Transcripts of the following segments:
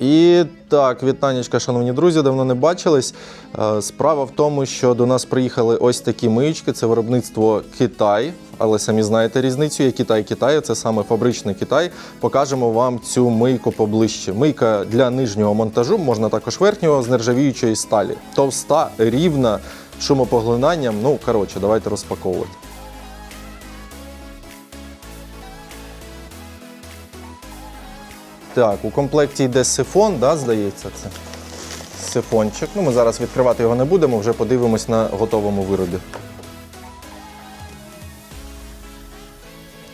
І так, вітанечка, шановні друзі, давно не бачились. Е, Справа в тому, що до нас приїхали ось такі миючки. Це виробництво Китай. Але самі знаєте різницю, є Китай Китай, це саме фабричний Китай. Покажемо вам цю мийку поближче. Мийка для нижнього монтажу, можна також верхнього з нержавіючої сталі. Товста, рівна, шумопоглинанням. Ну, коротше, давайте розпаковувати. Так, у комплекті йде сифон, да, здається, це сифончик. Ну, ми зараз відкривати його не будемо, вже подивимось на готовому виробі.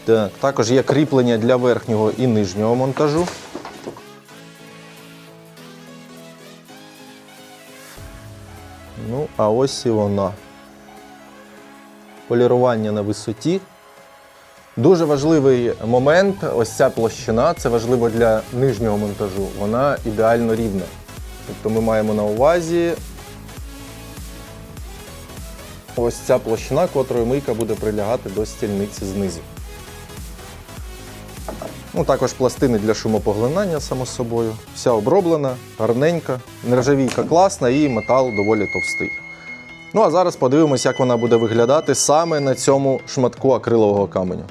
Так, також є кріплення для верхнього і нижнього монтажу. Ну, а ось і вона. Полірування на висоті. Дуже важливий момент, ось ця площина, це важливо для нижнього монтажу. Вона ідеально рівна. Тобто ми маємо на увазі ось ця площина, котрою мийка буде прилягати до стільниці знизу. Ну, також пластини для шумопоглинання, само собою. Вся оброблена, гарненька, нержавійка класна і метал доволі товстий. Ну а зараз подивимось, як вона буде виглядати саме на цьому шматку акрилового каменю.